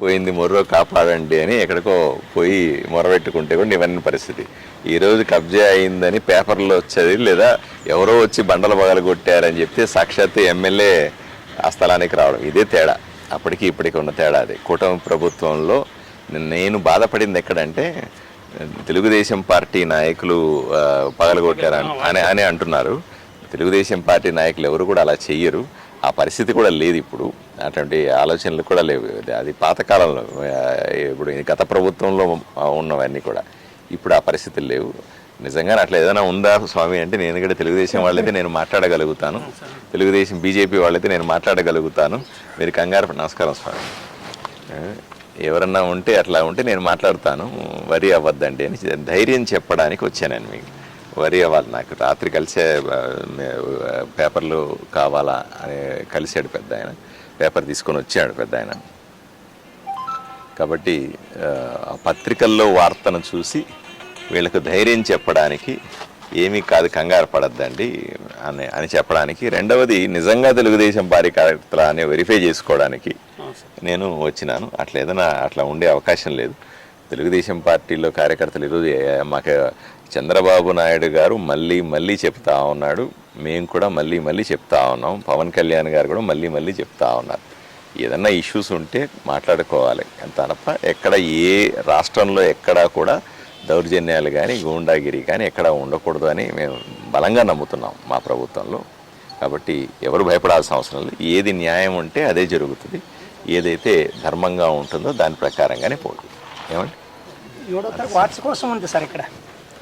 పోయింది మొర్రో కాపాడండి అని ఎక్కడికో పోయి మొరబెట్టుకుంటే కూడా ఇవన్నీ పరిస్థితి. ఈ రోజు కబ్జా అయిందని పేపర్లో వచ్చేది లేదా ఎవరో వచ్చి బండలు పగలు కొట్టారని చెప్తే సాక్షాత్ ఎమ్మెల్యే ఆ స్థలానికి రావడం. ఇదే తేడా. అప్పటికి ఇప్పటికి ఉన్న తేడా అది. కూటమి ప్రభుత్వంలో నేను బాధపడింది ఎక్కడంటే తెలుగుదేశం పార్టీ నాయకులు పగలగొట్టారని అని అని అంటున్నారు. తెలుగుదేశం పార్టీ నాయకులు ఎవరు కూడా అలా చెయ్యరు. ఆ పరిస్థితి కూడా లేదు ఇప్పుడు. అటువంటి ఆలోచనలు కూడా లేవు. అది- పాతకాలంలో ఇప్పుడు గత ప్రభుత్వంలో ఉన్నవన్నీ కూడా. ఇప్పుడు ఆ పరిస్థితులు లేవు. నిజంగా అట్లా ఏదైనా ఉందా స్వామి అంటే నేను కూడా తెలుగుదేశం వాళ్ళైతే నేను మాట్లాడగలుగుతాను. తెలుగుదేశం బీజేపీ వాళ్ళైతే నేను మాట్లాడగలుగుతాను. మీరు కంగారు నమస్కారం స్వామి. ఎవరన్నా ఉంటే అట్లా ఉంటే నేను మాట్లాడతాను. వరి అవ్వద్దండి అని ధైర్యం చెప్పడానికి వచ్చానండి మీకు. వరి అవ్వాలి నాకు. రాత్రి కలిసే పేపర్లు కావాలా అని కలిసాడు పెద్ద ఆయన. పేపర్ తీసుకొని వచ్చాడు పెద్ద ఆయన. కాబట్టి పత్రికల్లో వార్తను చూసి వీళ్ళకు ధైర్యం చెప్పడానికి ఏమీ కాదు కంగారు పడద్దండి అని అని చెప్పడానికి. రెండవది నిజంగా తెలుగుదేశం పార్టీ కార్యకర్తల అని వెరిఫై చేసుకోవడానికి నేను వచ్చినాను. అట్లా ఏదైనా అట్లా ఉండే అవకాశం లేదు. తెలుగుదేశం పార్టీలో కార్యకర్తలు ఈరోజు మాకు చంద్రబాబు నాయుడు గారు మళ్ళీ మళ్ళీ చెప్తా ఉన్నాడు. మేము కూడా మళ్ళీ మళ్ళీ చెప్తా ఉన్నాం. పవన్ కళ్యాణ్ గారు కూడా మళ్ళీ మళ్ళీ చెప్తా ఉన్నారు. ఏదన్నా ఇష్యూస్ ఉంటే మాట్లాడుకోవాలి. తప్ప ఎక్కడ ఏ రాష్ట్రంలో ఎక్కడా కూడా దౌర్జన్యాలు కానీ గూండాగిరి కానీ ఎక్కడ ఉండకూడదు అని మేము బలంగా నమ్ముతున్నాం మా ప్రభుత్వంలో. కాబట్టి ఎవరు భయపడాల్సిన అవసరం లేదు. ఏది న్యాయం ఉంటే అదే జరుగుతుంది. ఏదైతే ధర్మంగా ఉంటుందో దాని ప్రకారంగానే పోతుంది ఏమండి? వాట్స్ కోసం ఉంది సార్ ఇక్కడ?